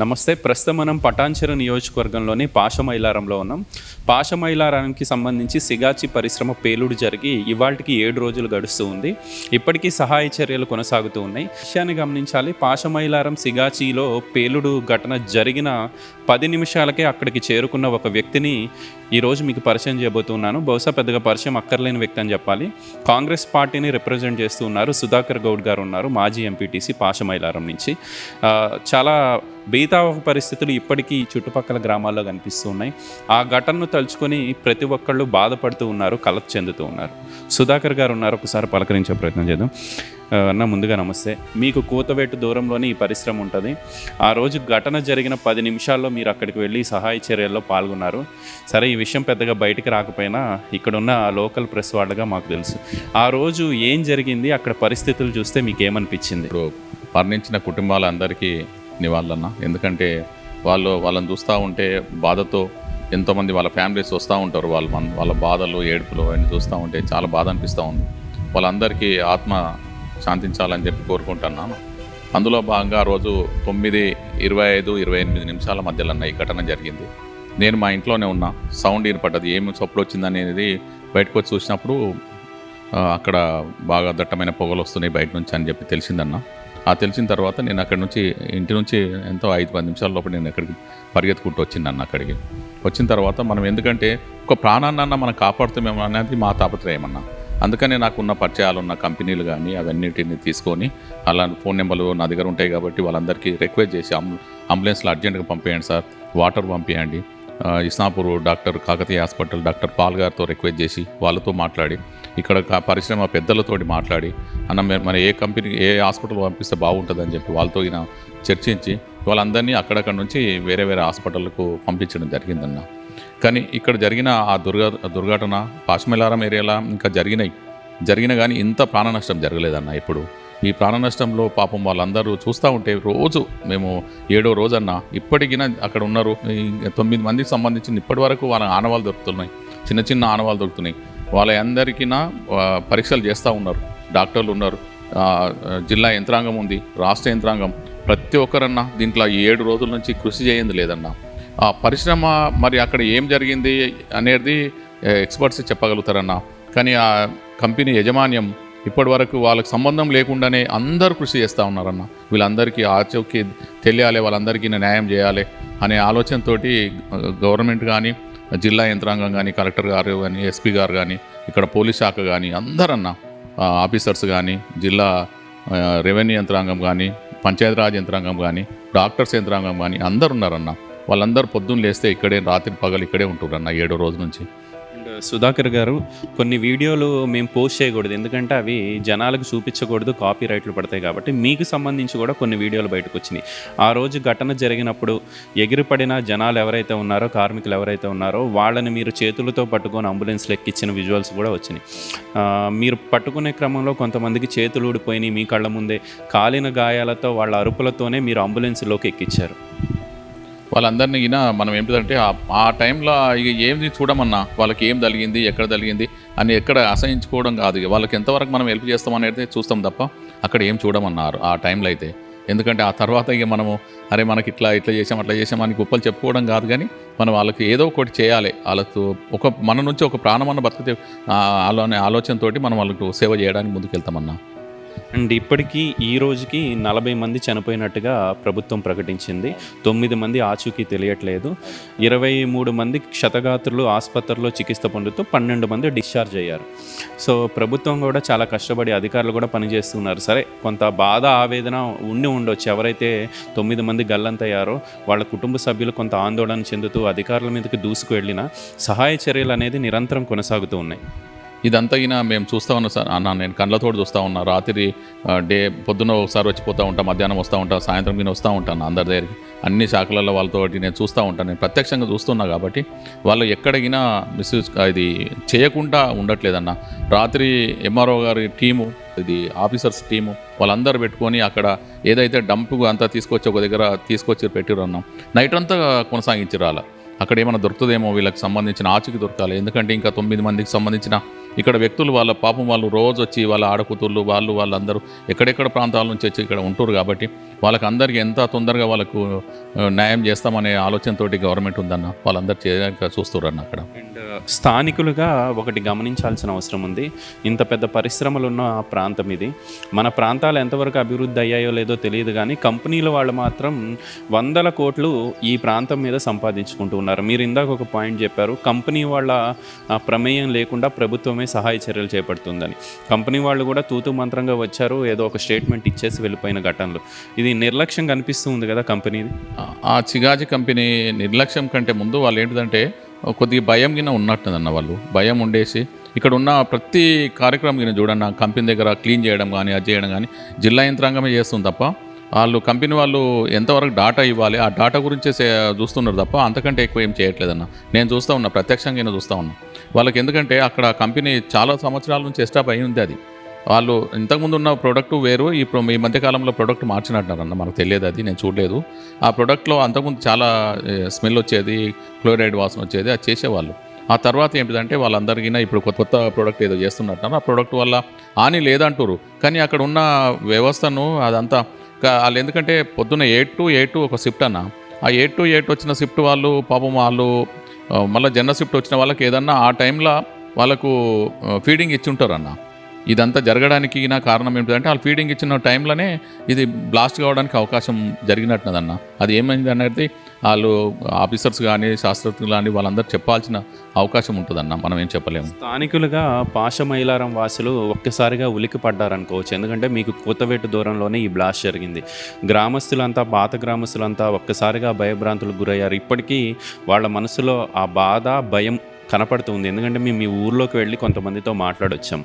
నమస్తే ప్రస్తుతం మనం పటాన్చెరు నియోజకవర్గంలోని పాషమైలారంలో ఉన్నాం. పాషమైలారానికి సంబంధించి సిగాచి పరిశ్రమ పేలుడు జరిగి ఇవాళకి ఏడు రోజులు గడుస్తూ ఉంది. ఇప్పటికీ సహాయ చర్యలు కొనసాగుతూ ఉన్నాయి. విషయాన్ని గమనించాలి పాషమైలారం సిగాచిలో పేలుడు ఘటన జరిగిన పది నిమిషాలకే అక్కడికి చేరుకున్న ఒక వ్యక్తిని ఈరోజు మీకు పరిచయం చేయబోతున్నాను. బహుశా పెద్దగా పరిచయం అక్కర్లేని వ్యక్తి అని చెప్పాలి. కాంగ్రెస్ పార్టీని రిప్రజెంట్ చేస్తూ ఉన్నారు సుధాకర్ గౌడ్ గారు ఉన్నారు మాజీ ఎంపీటీసీ పాషమైలారం నుంచి. చాలా బీతావహ పరిస్థితులు ఇప్పటికీ ఈ చుట్టుపక్కల గ్రామాల్లో కనిపిస్తూ ఉన్నాయి. ఆ ఘటనను తలుచుకొని ప్రతి ఒక్కళ్ళు బాధపడుతూ ఉన్నారు కలత చెందుతూ ఉన్నారు. సుధాకర్ గారు ఉన్నారు ఒకసారి పలకరించే ప్రయత్నం చేద్దాం. అన్న ముందుగా నమస్తే. మీకు కూతవేటు దూరంలోనే ఈ పరిశ్రమ ఉంటుంది. ఆ రోజు ఘటన జరిగిన పది నిమిషాల్లో మీరు అక్కడికి వెళ్ళి సహాయ చర్యల్లో పాల్గొన్నారు. సరే ఈ విషయం పెద్దగా బయటికి రాకపోయినా ఇక్కడున్న లోకల్ ప్రెస్ వాళ్ళగా మాకు తెలుసు. ఆ రోజు ఏం జరిగింది? అక్కడ పరిస్థితులు చూస్తే మీకు ఏమనిపించింది ఇప్పుడు మరణించిన కుటుంబాలందరికీ వాళ్ళన్న. ఎందుకంటే వాళ్ళు వాళ్ళని చూస్తూ ఉంటే బాధతో ఎంతోమంది వాళ్ళ ఫ్యామిలీస్ వస్తూ ఉంటారు. వాళ్ళ మన- వాళ్ళ బాధలు ఏడుపులు అవన్నీ చూస్తూ ఉంటే చాలా బాధ అనిపిస్తూ ఉంది. వాళ్ళందరికీ ఆత్మ శాంతించాలని చెప్పి కోరుకుంటున్నాను అందులో భాగంగా ఆ రోజు తొమ్మిది ఇరవై ఐదు ఇరవై ఎనిమిది నిమిషాల మధ్యలో ఈ ఘటన జరిగింది. నేను మా ఇంట్లోనే ఉన్నా. సౌండ్ ఏర్పడ్డది ఏమి చప్పుడు వచ్చిందనేది బయటకు వచ్చి చూసినప్పుడు అక్కడ బాగా దట్టమైన పొగలు వస్తున్నాయి బయట నుంచి అని చెప్పి తెలిసిందన్నా. ఆ తెలిసిన తర్వాత నేను అక్కడి నుంచి ఇంటి నుంచి ఎంతో ఐదు పది నిమిషాల లోపల నేను అక్కడికి పరిగెత్తుకుంటూ నన్ను అక్కడికి. వచ్చిన తర్వాత మనం ఎందుకంటే ఒక ప్రాణాన్న మనం కాపాడుతామేమో అనేది మా తాపత్రయం అన్న. అందుకనే నాకున్న పరిచయాలు ఉన్న కంపెనీలు కానీ అవన్నిటిని తీసుకొని అలా ఫోన్ నెంబర్లు నా దగ్గర ఉంటాయి కాబట్టి వాళ్ళందరికీ రిక్వెస్ట్ చేసి అంబులెన్స్లో అర్జెంట్గా పంపించండి sir. Water పంపేయండి. Isnapur doctor Kakatiya hospital doctor Paul గారితో రిక్వెస్ట్ చేసి వాళ్ళతో మాట్లాడి ఇక్కడ పరిశ్రమ పెద్దలతోటి మాట్లాడి అన్న మే- మన ఏ కంపెనీ ఏ హాస్పిటల్ పంపిస్తే బాగుంటుందని చెప్పి వాళ్ళతో ఈయన చర్చించి వాళ్ళందరినీ అక్కడక్కడ నుంచి వేరే వేరే హాస్పిటల్కు పంపించడం జరిగిందన్న. కానీ ఇక్కడ జరిగిన ఆ దుర్ఘ దుర్ఘటన పాశ్మలారం ఏరియాలో ఇంకా జరిగినాయి. జరిగిన కానీ ఇంత ప్రాణ నష్టం జరగలేదన్న ఇప్పుడు ఈ ప్రాణ నష్టంలో పాపం వాళ్ళందరూ చూస్తూ ఉంటే రోజు మేము ఏడో రోజన్న ఇప్పటికైనా అక్కడ ఉన్నారు. తొమ్మిది మందికి సంబంధించిన ఇప్పటి వరకు వాళ్ళ ఆనవాళ్ళు దొరుకుతున్నాయి. చిన్న చిన్న ఆనవాళ్ళు దొరుకుతున్నాయి. వాళ్ళ పరీక్షలు చేస్తూ ఉన్నారు. డాక్టర్లు ఉన్నారు. జిల్లా యంత్రాంగం ఉంది రాష్ట్ర యంత్రాంగం. ప్రతి ఒక్కరన్నా దీంట్లో ఈ ఏడు రోజుల నుంచి కృషి చేయంది లేదన్నా. ఆ పరిశ్రమ మరి అక్కడ ఏం జరిగింది అనేది ఎక్స్పర్ట్స్ చెప్పగలుగుతారన్న. కానీ ఆ కంపెనీ యజమాన్యం ఇప్పటి వరకు వాళ్ళకి సంబంధం లేకుండానే అందరూ కృషి చేస్తూ ఉన్నారన్న. వీళ్ళందరికీ ఆచూకీ తెలియాలి వాళ్ళందరికీ న్యాయం చేయాలి అనే ఆలోచనతోటి గవర్నమెంట్ కానీ జిల్లా యంత్రాంగం కానీ కలెక్టర్ గారు కానీ ఎస్పీ గారు కానీ ఇక్కడ పోలీస్ శాఖ కానీ అందరన్న ఆఫీసర్స్ కానీ జిల్లా రెవెన్యూ యంత్రాంగం కానీ పంచాయతీరాజ్ యంత్రాంగం కానీ డాక్టర్స్ యంత్రాంగం కానీ అందరు ఉన్నారన్న వాళ్ళందరూ పొద్దున్న లేస్తే ఇక్కడే రాత్రి పగలు ఇక్కడే ఉంటున్నారన్న ఏడో రోజు నుంచి. అండ్ సుధాకర్ గారు కొన్ని వీడియోలు మేము పోస్ట్ చేయకూడదు. ఎందుకంటే అవి జనాలకు చూపించకూడదు కాపీ రైట్లు పడతాయి కాబట్టి మీకు సంబంధించి కూడా కొన్ని వీడియోలు బయటకు వచ్చినాయి ఆ రోజు ఘటన జరిగినప్పుడు ఎగిరిపడిన జనాలు ఎవరైతే ఉన్నారో కార్మికులు ఎవరైతే ఉన్నారో వాళ్ళని మీరు చేతులతో పట్టుకొని అంబులెన్స్లో ఎక్కించిన విజువల్స్ కూడా వచ్చినాయి. మీరు పట్టుకునే క్రమంలో కొంతమందికి చేతులు ఊడిపోయినాయి మీ కళ్ళ ముందే. కాలిన గాయాలతో వాళ్ళ అరుపులతోనే మీరు అంబులెన్స్లోకి ఎక్కించారు వాళ్ళందరినీ ఈయన మనం ఏంటంటే ఆ- ఆ టైంలో ఇక ఏమి చూడమన్నా వాళ్ళకి ఏం తలిగింది ఎక్కడ తలిగింది అని ఎక్కడ అసహించుకోవడం కాదు. వాళ్ళకి ఎంతవరకు మనం హెల్ప్ చేస్తాం అనేది చూస్తాం తప్ప అక్కడ ఏం చూడమన్నారు ఆ టైంలో అయితే. ఎందుకంటే ఆ తర్వాత ఇక మనము అరే మనకి ఇట్లా ఇట్లా చేసాం అట్లా చేసాం అని గొప్పలు చెప్పుకోవడం కాదు కానీ మనం వాళ్ళకి ఏదో ఒకటి చేయాలి. వాళ్ళతో ఒక మన నుంచి ఒక ప్రాణమన్న బతికితే ఆలో అనే ఆలోచనతోటి మనం వాళ్ళకు సేవ చేయడానికి ముందుకు వెళ్తామన్నా అండ్ ఇప్పటికీ ఈ రోజుకి నలభై మంది చనిపోయినట్టుగా ప్రభుత్వం ప్రకటించింది. తొమ్మిది మంది ఆచూకీ తెలియట్లేదు. ఇరవై మూడు మంది క్షతగాత్రులు ఆసుపత్రిలో చికిత్స పొందుతూ పన్నెండు మంది డిశ్చార్జ్ అయ్యారు. సో ప్రభుత్వం కూడా చాలా కష్టపడి అధికారులు కూడా పనిచేస్తున్నారు. సరే కొంత బాధ ఆవేదన ఉండి ఉండొచ్చు. ఎవరైతే తొమ్మిది మంది గల్లంతయ్యారో వాళ్ళ కుటుంబ సభ్యులు కొంత ఆందోళన చెందుతూ అధికారుల మీదకి దూసుకు వెళ్ళిన సహాయ చర్యలు అనేది నిరంతరం కొనసాగుతూ ఉన్నాయి. ఇదంతా ఈయన మేము చూస్తూ ఉన్నాం సార్. అన్న నేను కళ్ళతో చూస్తూ ఉన్నా. రాత్రి డే పొద్దున ఒకసారి వచ్చిపోతూ ఉంటా మధ్యాహ్నం వస్తూ ఉంటాను సాయంత్రం నేను వస్తూ ఉంటాను అందరి దగ్గరికి. అన్ని శాఖలలో వాళ్ళతో నేను చూస్తూ ఉంటాను నేను ప్రత్యక్షంగా చూస్తున్నా కాబట్టి వాళ్ళు ఎక్కడైనా మిస్యూజ్ ఇది చేయకుండా ఉండట్లేదన్న. రాత్రి ఎంఆర్ఓ గారి టీము ఇది ఆఫీసర్స్ టీము వాళ్ళందరూ పెట్టుకొని అక్కడ ఏదైతే డంప్ అంతా తీసుకొచ్చి ఒక దగ్గర తీసుకొచ్చి పెట్టిరు అన్నాం. నైట్ అంతా కొనసాగించారు అలా. అక్కడ ఏమైనా దొరుకుతుందేమో వీళ్ళకి సంబంధించిన ఆచూకి దొరకాలి. ఎందుకంటే ఇంకా తొమ్మిది మందికి సంబంధించిన ఇక్కడ వ్యక్తులు వాళ్ళ పాపం వాళ్ళు రోజు వచ్చి వాళ్ళ ఆడకూతుళ్ళు వాళ్ళు వాళ్ళందరూ ఎక్కడెక్కడ ప్రాంతాల నుంచి వచ్చి ఇక్కడ ఉంటారు కాబట్టి వాళ్ళకి అందరికీ ఎంత తొందరగా వాళ్ళకు న్యాయం చేస్తామనే ఆలోచనతోటి గవర్నమెంట్ ఉందన్న వాళ్ళందరూ చేయడానికి చూస్తున్నారన్న అక్కడ. అండ్ స్థానికులుగా ఒకటి గమనించాల్సిన అవసరం ఉంది. ఇంత పెద్ద పరిశ్రమలు ఉన్న ప్రాంతం ఇది. మన ప్రాంతాలు ఎంతవరకు అభివృద్ధి అయ్యాయో లేదో తెలియదు కానీ కంపెనీల వాళ్ళు మాత్రం వందల కోట్లు ఈ ప్రాంతం మీద సంపాదించుకుంటూ ఉన్నారు. మీరు ఇందాక ఒక పాయింట్ చెప్పారు కంపెనీ వాళ్ళ ప్రమేయం లేకుండా ప్రభుత్వమే సహాయ చర్యలు చేపడుతుందని. కంపెనీ వాళ్ళు కూడా తూతు మంత్రంగా వచ్చారు ఏదో ఒక స్టేట్మెంట్ ఇచ్చేసి వెళ్ళిపోయిన ఘటనలు. ఇది నిర్లక్ష్యం కనిపిస్తుంది కదా కంపెనీది? ఆ- చిగాజి చిగాజీ కంపెనీ నిర్లక్ష్యం కంటే ముందు వాళ్ళు ఏంటిదంటే కొద్దిగా భయం కింద ఉన్నట్టుందన్న వాళ్ళు. భయం ఉండేసి ఇక్కడ ఉన్న ప్రతి కార్యక్రమం కింద చూడండి ఆ కంపెనీ దగ్గర క్లీన్ చేయడం కానీ అది చేయడం కానీ జిల్లా యంత్రాంగమే చేస్తుంది తప్ప వాళ్ళు కంపెనీ వాళ్ళు ఎంతవరకు డాటా ఇవ్వాలి ఆ డాటా గురించే చూస్తున్నారు తప్ప అంతకంటే ఎక్కువ ఏం చేయట్లేదన్న. నేను చూస్తూ ఉన్నా ప్రత్యక్షంగా నేను చూస్తూ ఉన్నా. వాళ్ళకి ఎందుకంటే అక్కడ కంపెనీ చాలా సంవత్సరాల నుంచి ఎస్టాప్ అయి ఉంది అది. వాళ్ళు ఇంతకుముందు ఉన్న ప్రోడక్ట్ వేరు ఇప్పుడు ఈ మధ్యకాలంలో ప్రోడక్ట్ మార్చినట్టున్నారన్న మనకు తెలియదు అది నేను చూడలేదు. ఆ ప్రోడక్ట్లో అంతకుముందు చాలా స్మెల్ వచ్చేది క్లోరైడ్ వాసన వచ్చేది అది చేసేవాళ్ళు. ఆ తర్వాత ఏంటిదంటే వాళ్ళందరికీ ఇప్పుడు కొత్త కొత్త ప్రోడక్ట్ ఏదో చేస్తున్నట్టున్నారు. ఆ ప్రోడక్ట్ వల్ల హాని లేదంటారు కానీ అక్కడ ఉన్న వ్యవస్థను అదంతా కా- వాళ్ళు ఎందుకంటే పొద్దున్న ఎయిట్ టు ఎయిట్ ఒక షిఫ్ట్ అన్న. ఆ ఎయిట్ టు ఎయిట్ వచ్చిన షిఫ్ట్ వాళ్ళు పాపం వాళ్ళు మళ్ళీ జనరల్ షిఫ్ట్ వచ్చిన వాళ్ళకి ఏదన్నా ఆ టైంలో వాళ్ళకు ఫీడింగ్ ఇచ్చి ఉంటారు అన్న ఇదంతా జరగడానికి నా కారణం ఏంటంటే వాళ్ళు ఫీడింగ్ ఇచ్చిన టైంలోనే ఇది బ్లాస్ట్ కావడానికి అవకాశం జరిగినట్టున్నదన్న. అది ఏమైంది అనేది వాళ్ళు ఆఫీసర్స్ కానీ శాస్త్రజ్ఞులు కానీ వాళ్ళందరూ చెప్పాల్సిన అవకాశం ఉంటుందన్న. మనం ఏం చెప్పలేము. స్థానికులుగా పాశమైలారం వాసులు ఒక్కసారిగా ఉలికి పడ్డారనుకోవచ్చు ఎందుకంటే మీకు కూతవేటు దూరంలోనే ఈ బ్లాస్ట్ జరిగింది. గ్రామస్తులంతా పాత గ్రామస్తులంతా ఒక్కసారిగా భయభ్రాంతులకు గురయ్యారు. ఇప్పటికీ వాళ్ళ మనసులో ఆ బాధ భయం కనపడుతుంది ఎందుకంటే మేము మీ ఊర్లోకి వెళ్ళి కొంతమందితో మాట్లాడొచ్చాం.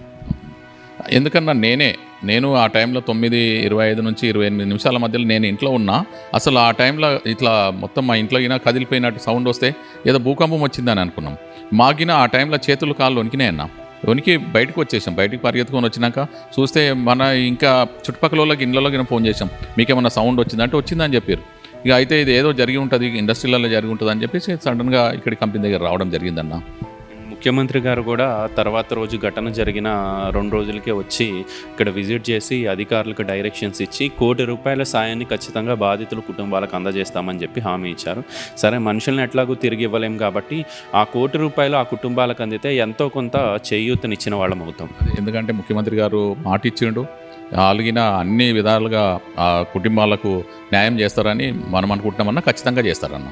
ఎందుకన్నా నేనే నేను ఆ టైంలో తొమ్మిది ఇరవై ఐదు నుంచి ఇరవై ఎనిమిది నిమిషాల మధ్యలో నేను ఇంట్లో ఉన్నా అసలు ఆ టైంలో ఇట్లా మొత్తం మా ఇంట్లో అయినా కదిలిపోయినట్టు సౌండ్ వస్తే ఏదో భూకంపం వచ్చిందని అనుకున్నాం. మాగిన ఆ టైంలో చేతులు కాళ్ళు వణికినాయి అన్న. వణికి బయటకు వచ్చేసాం బయటికి పరిగెత్తుకొని వచ్చినాక చూస్తే మన ఇంకా చుట్టుపక్కల వాళ్ళకి ఇండ్లలోకి ఫోన్ చేసాం మీకేమన్నా సౌండ్ వచ్చిందంటే వచ్చిందని చెప్పారు. ఇక అయితే ఇది ఏదో జరిగి ఉంటుంది ఇండస్ట్రీలలో జరిగి ఉంటుంది అని చెప్పేసి సడన్గా ఇక్కడ కంపెనీ దగ్గర రావడం జరిగిందన్న. ముఖ్యమంత్రి గారు కూడా తర్వాత రోజు ఘటన జరిగిన రెండు రోజులకే వచ్చి ఇక్కడ విజిట్ చేసి అధికారులకు డైరెక్షన్స్ ఇచ్చి కోటి రూపాయల సాయాన్ని ఖచ్చితంగా బాధితుల కుటుంబాలకు అందజేస్తామని చెప్పి హామీ ఇచ్చారు. సరే మనుషుల్ని ఎట్లాగూ తిరిగి ఇవ్వలేం కాబట్టి ఆ కోటి రూపాయలు ఆ కుటుంబాలకు అందితే ఎంతో కొంత చేయూతనిచ్చిన వాళ్ళం అవుతాం. ఎందుకంటే ముఖ్యమంత్రి గారు మాట ఇచ్చిండు అలిగిన అన్ని విధాలుగా ఆ కుటుంబాలకు న్యాయం చేస్తారని మనం అనుకుంటున్నామన్నా ఖచ్చితంగా చేస్తారన్న.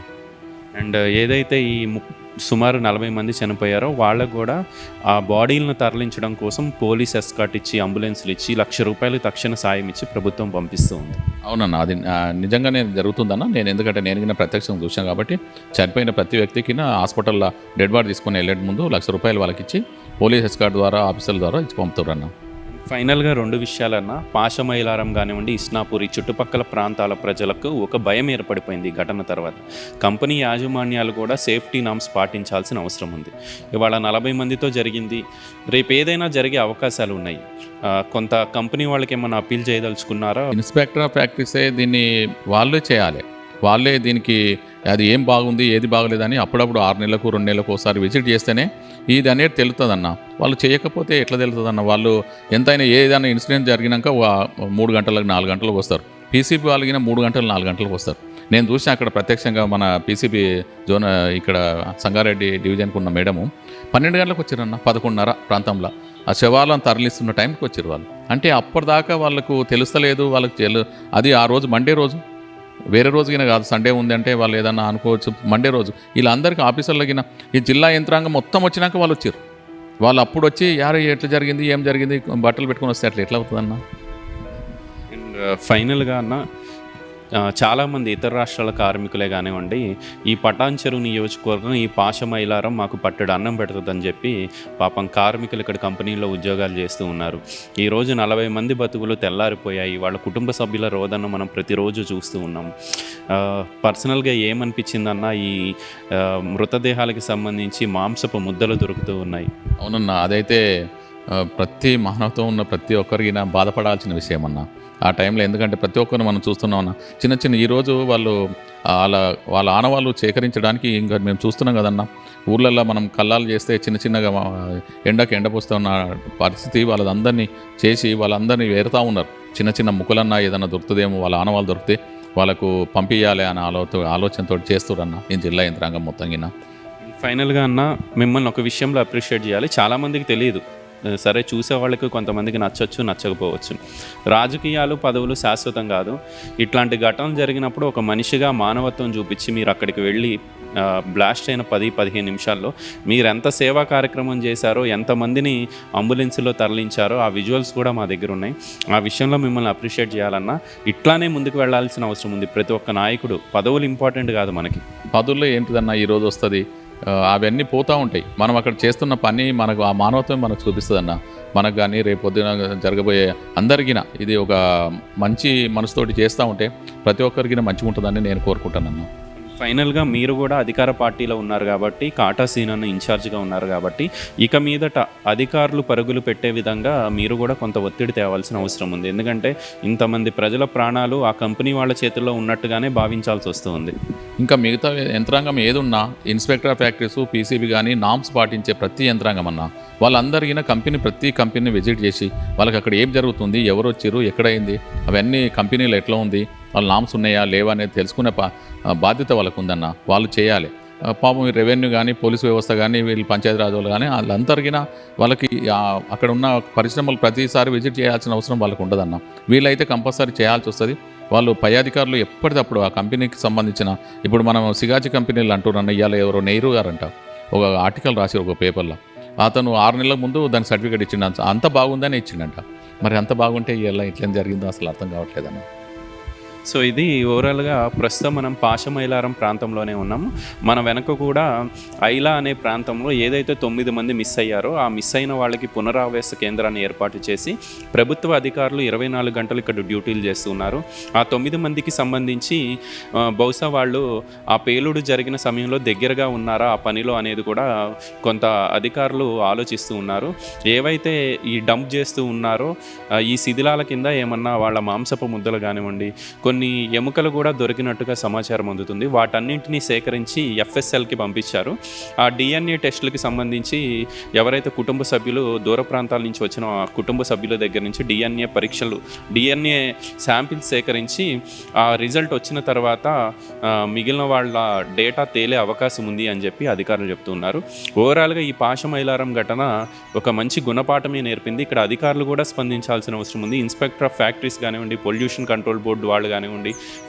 అండ్ ఏదైతే ఈ ము- సుమారు నలభై మంది చనిపోయారో వాళ్ళకు కూడా ఆ బాడీలను తరలించడం కోసం పోలీస్ ఎస్కాట్ ఇచ్చి అంబులెన్స్లు ఇచ్చి లక్ష రూపాయలు తక్షణ సాయం ఇచ్చి ప్రభుత్వం పంపిస్తూ ఉంది. అవునన్న అది నిజంగానే జరుగుతుందన్న. నేను ఎందుకంటే నేను కింద ప్రత్యక్షం చూశాను కాబట్టి చనిపోయిన ప్రతి వ్యక్తికి హాస్పిటల్లో డెడ్ బాడీ తీసుకుని వెళ్ళే ముందు లక్ష రూపాయలు వాళ్ళకి ఇచ్చి పోలీస్ ఎస్కాట్ ద్వారా ఆఫీసర్ల ద్వారా ఇచ్చి పంపుతారన్న. ఫైనల్గా రెండు విషయాలన్నా పాశమైలారం కానివ్వండి ఇస్నాపూర్ ఈ చుట్టుపక్కల ప్రాంతాల ప్రజలకు ఒక భయం ఏర్పడిపోయింది ఘటన తర్వాత. కంపెనీ యాజమాన్యాలు కూడా సేఫ్టీ నామ్స్ పాటించాల్సిన అవసరం ఉంది. ఇవాళ నలభై మందితో జరిగింది. రేపు ఏదైనా జరిగే అవకాశాలు ఉన్నాయి. కొంత కంపెనీ వాళ్ళకి ఏమైనా అప్పీల్ చేయదలుచుకున్నారా? ఇన్స్పెక్టర్ ఆఫ్ ఫ్యాక్టరీసే దీన్ని వాళ్ళే చేయాలి. వాళ్ళే దీనికి అది ఏం బాగుంది ఏది బాగలేదని అప్పుడప్పుడు ఆరు నెలలకు రెండు నెలలకు ఒకసారి విజిట్ చేస్తేనే ఇది అనేది తెలుస్తుందన్న వాళ్ళు చేయకపోతే ఎట్లా తెలుస్తుందన్న వాళ్ళు ఎంతైనా ఏదైనా ఇన్సిడెంట్ జరిగినాక మూడు గంటలకు నాలుగు గంటలకు వస్తారు. పీసీబీ వాళ్ళకిన మూడు గంటలు నాలుగు గంటలకు వస్తారు. నేను చూసిన అక్కడ ప్రత్యక్షంగా మన పీసీబీ జోన్ ఇక్కడ సంగారెడ్డి డివిజన్కి ఉన్న మేడము పన్నెండు గంటలకు వచ్చారన్న పదకొండున్నర ప్రాంతంలో. ఆ శవాలను తరలిస్తున్న టైంకి వచ్చారు వాళ్ళు. అంటే అప్పటిదాకా వాళ్ళకు తెలుస్తలేదు వాళ్ళకి అది ఆ రోజు మండే రోజు? వేరే రోజు కింద కాదు సండే ఉంది అంటే వాళ్ళు ఏదన్నా అనుకోవచ్చు మండే రోజు. వీళ్ళందరికీ ఆఫీసర్లకిన ఈ జిల్లా యంత్రాంగం మొత్తం వచ్చినాక వాళ్ళు వచ్చారు. వాళ్ళు అప్పుడు వచ్చి యారు ఎట్లా జరిగింది? ఏం జరిగింది? బట్టలు పెట్టుకొని వస్తే అట్లా ఎట్లా అవుతుందన్న? అండ్ ఫైనల్గా uh, అన్న చాలామంది ఇతర రాష్ట్రాల కార్మికులే కానివ్వండి ఈ పటాన్ చెరువు నియోజకవర్గం ఈ పాశమైలారం మాకు పట్టడు అన్నం పెడుతుందని చెప్పి పాపం కార్మికులు ఇక్కడ కంపెనీలో ఉద్యోగాలు చేస్తూ ఉన్నారు. ఈరోజు నలభై మంది బతుకులు తెల్లారిపోయాయి. వాళ్ళ కుటుంబ సభ్యుల రోదన మనం ప్రతిరోజు చూస్తూ ఉన్నాం. పర్సనల్గా ఏమనిపించిందన్న ఈ మృతదేహాలకు మృతదేహాలకి సంబంధించి మాంసపు ముద్దలు దొరుకుతూ ఉన్నాయి. అవునన్నా అదైతే ప్రతి మానవతో ఉన్న ప్రతి ఒక్కరికి బాధపడాల్సిన విషయం అన్నా ఆ టైంలో ఎందుకంటే ప్రతి ఒక్కరిని మనం చూస్తున్నాం చిన్న చిన్న ఈరోజు వాళ్ళు వాళ్ళ వాళ్ళ ఆనవాళ్ళు సేకరించడానికి ఇంకా మేము చూస్తున్నాం కదన్న. ఊళ్ళల్లో మనం కల్లాలు చేస్తే చిన్న చిన్నగా ఎండకు ఎండకు ఎండపోస్తున్న పరిస్థితి వాళ్ళందరినీ చేసి వాళ్ళందరినీ వేరుతూ ఉన్నారు. చిన్న చిన్న ముక్కలన్నా ఏదైనా దొరుకుతుందేమో వాళ్ళ ఆనవాళ్ళు దొరికితే వాళ్ళకు పంపించాలి అనే ఆలోచన ఆలోచనతో చేస్తురన్న ఈ జిల్లా యంత్రాంగం మొత్తం గిన ఫైనల్గా అన్న మిమ్మల్ని ఒక విషయంలో అప్రిషియేట్ చేయాలి. చాలామందికి తెలియదు. సరే చూసే వాళ్ళకి కొంతమందికి నచ్చొచ్చు నచ్చకపోవచ్చు. రాజకీయాలు పదవులు శాశ్వతం కాదు. ఇట్లాంటి ఘటనలు జరిగినప్పుడు ఒక మనిషిగా మానవత్వం చూపించి మీరు అక్కడికి వెళ్ళి బ్లాస్ట్ అయిన పది పదిహేను నిమిషాల్లో మీరు ఎంత సేవా కార్యక్రమం చేశారో ఎంతమందిని అంబులెన్స్లో తరలించారో ఆ విజువల్స్ కూడా మా దగ్గర ఉన్నాయి. ఆ విషయంలో మిమ్మల్ని అప్రిషియేట్ చేయాలన్నా ఇట్లానే ముందుకు వెళ్ళాల్సిన అవసరం ఉంది. ప్రతి ఒక్క నాయకుడు పదవులు ఇంపార్టెంట్ కాదు మనకి. పదవులు ఏంటిదన్నా ఈరోజు వస్తుంది? అవన్నీ పోతూ ఉంటాయి. మనం అక్కడ చేస్తున్న పని మనకు ఆ మానవత్వం మనకు చూపిస్తుందన్న. మనకు కానీ రేపు పొద్దున జరగబోయే అందరికీ ఇది ఒక మంచి మనసుతోటి చేస్తూ ఉంటే ప్రతి ఒక్కరికి మంచిగా ఉంటుందని నేను కోరుకుంటానన్నా. ఫైనల్గా మీరు కూడా అధికార పార్టీలో ఉన్నారు కాబట్టి కాటా సీనన్న ఇన్ఛార్జ్గా ఉన్నారు కాబట్టి ఇక మీదట అధికారులు పరుగులు పెట్టే విధంగా మీరు కూడా కొంత ఒత్తిడి తేవాల్సిన అవసరం ఉంది. ఎందుకంటే ఇంతమంది ప్రజల ప్రాణాలు ఆ కంపెనీ వాళ్ళ చేతుల్లో ఉన్నట్టుగానే భావించాల్సి వస్తుంది. ఇంకా మిగతా యంత్రాంగం ఏదున్నా ఇన్స్పెక్టర్ ఆఫ్ ఫ్యాక్టరీస్ పీసీబీ కానీ నామ్స్ పాటించే ప్రతి యంత్రాంగం అన్న వాళ్ళందరికీ కంపెనీ ప్రతి కంపెనీని విజిట్ చేసి వాళ్ళకి అక్కడ ఏం జరుగుతుంది ఎవరు వచ్చారు ఎక్కడైంది అవన్నీ కంపెనీలు ఎట్లా ఉంది వాళ్ళ నామ్స్ ఉన్నాయా లేవా అనేది తెలుసుకునే పా బాధ్యత వాళ్ళకు ఉందన్న వాళ్ళు చేయాలి. పాపం రెవెన్యూ కానీ పోలీసు వ్యవస్థ కానీ వీళ్ళు పంచాయతీరాజ్ వాళ్ళు కానీ వాళ్ళంతరిగిన వాళ్ళకి అక్కడ ఉన్న పరిశ్రమలు ప్రతిసారి విజిట్ చేయాల్సిన అవసరం వాళ్ళకు ఉండదన్న వీళ్ళైతే కంపల్సరీ చేయాల్సి వస్తుంది వాళ్ళు పై అధికారులు ఎప్పటికప్పుడు ఆ కంపెనీకి సంబంధించిన ఇప్పుడు మనం సిగాచి కంపెనీలు అంటున్నాను ఇవాళ ఎవరో నెహ్రూ గారంట. ఒక ఆర్టికల్ రాసి ఒక పేపర్లో. అతను ఆరు నెలల ముందు దానికి సర్టిఫికేట్ ఇచ్చిండ అంత బాగుందని ఇచ్చిండంట. మరి అంత బాగుంటే ఇలా ఇట్లా జరిగిందో అసలు అర్థం కావట్లేదన్న. సో ఇది ఓవరాల్గా ప్రస్తుతం మనం పాశమైలారం ప్రాంతంలోనే ఉన్నాము. మన వెనక కూడా ఐలా అనే ప్రాంతంలో ఏదైతే తొమ్మిది మంది మిస్ అయ్యారో ఆ మిస్ అయిన వాళ్ళకి పునరావాస కేంద్రాన్ని ఏర్పాటు చేసి ప్రభుత్వ అధికారులు ఇరవై నాలుగు గంటలు ఇక్కడ డ్యూటీలు చేస్తున్నారు ఆ తొమ్మిది మందికి సంబంధించి బహుశా వాళ్ళు ఆ పేలుడు జరిగిన సమయంలో దగ్గరగా ఉన్నారా ఆ పనిలో అనేది కూడా కొంత అధికారులు ఆలోచిస్తూ ఉన్నారు. ఏవైతే ఈ డంప్ చేస్తూ ఉన్నారో ఈ శిథిలాల కింద ఏమన్నా వాళ్ళ మాంసపు ముద్దలు కానివ్వండి కొన్ని కొన్ని ఎముకలు కూడా దొరికినట్టుగా సమాచారం అందుతుంది. వాటన్నింటినీ సేకరించి ఎఫ్ఎస్ఎల్కి పంపించారు. ఆ డిఎన్ఏ టెస్టులకి సంబంధించి ఎవరైతే కుటుంబ సభ్యులు దూర ప్రాంతాల నుంచి వచ్చిన ఆ కుటుంబ సభ్యుల దగ్గర నుంచి డిఎన్ఏ పరీక్షలు డిఎన్ఏ శాంపిల్స్ సేకరించి ఆ రిజల్ట్ వచ్చిన తర్వాత మిగిలిన వాళ్ళ డేటా తేలే అవకాశం ఉంది అని చెప్పి అధికారులు చెప్తున్నారు ఓవరాల్గా ఈ పాశమైలారం ఘటన ఒక మంచి గుణపాఠమే నేర్పింది. ఇక్కడ అధికారులు కూడా స్పందించాల్సిన అవసరం ఉంది. ఇన్స్పెక్టర్ ఆఫ్ ఫ్యాక్టరీస్ కానివ్వండి పొల్యూషన్ కంట్రోల్ బోర్డు వాళ్ళు కానివ్వండి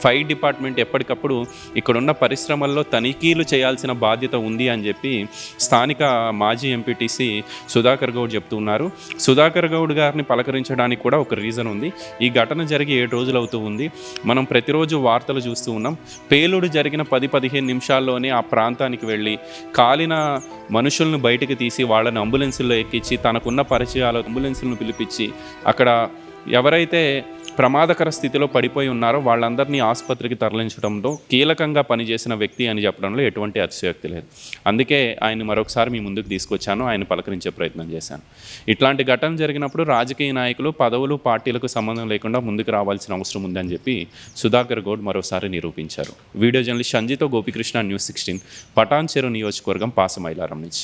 ఫైర్ డిపార్ట్మెంట్ ఎప్పటికప్పుడు ఇక్కడున్న పరిశ్రమల్లో తనిఖీలు చేయాల్సిన బాధ్యత ఉంది అని చెప్పి స్థానిక మాజీ ఎంపీటీసీ సుధాకర్ గౌడ్ చెప్తున్నారు సుధాకర్ గౌడ్ గారిని పలకరించడానికి కూడా ఒక రీజన్ ఉంది. ఈ ఘటన జరిగి ఏడు రోజులు అవుతూ ఉంది. మనం ప్రతిరోజు వార్తలు చూస్తూ ఉన్నాం. పేలుడు జరిగిన పది పదిహేను నిమిషాల్లోనే ఆ ప్రాంతానికి వెళ్ళి కాలిన మనుషులను బయటకు తీసి వాళ్ళని అంబులెన్సుల్లో ఎక్కించి తనకున్న పరిచయాలు అంబులెన్సులను పిలిపించి అక్కడ ఎవరైతే ప్రమాదకర స్థితిలో పడిపోయి ఉన్నారో వాళ్ళందరినీ ఆసుపత్రికి తరలించడంలో కీలకంగా పనిచేసిన వ్యక్తి అని చెప్పడంలో ఎటువంటి అతిశయోక్తి లేదు. అందుకే ఆయన మరొకసారి మీ ముందుకు తీసుకొచ్చాను ఆయన పలకరించే ప్రయత్నం చేశాను. ఇట్లాంటి ఘటన జరిగినప్పుడు రాజకీయ నాయకులు పదవులు పార్టీలకు సంబంధం లేకుండా ముందుకు రావాల్సిన అవసరం ఉందని చెప్పి సుధాకర్ గౌడ్ మరోసారి నిరూపించారు. వీడియో జర్నలిస్ట్ సంజితో గోపికృష్ణ న్యూస్ సిక్స్టీన్ పటాన్చెరు నియోజకవర్గం పాసమైలారం నుంచి.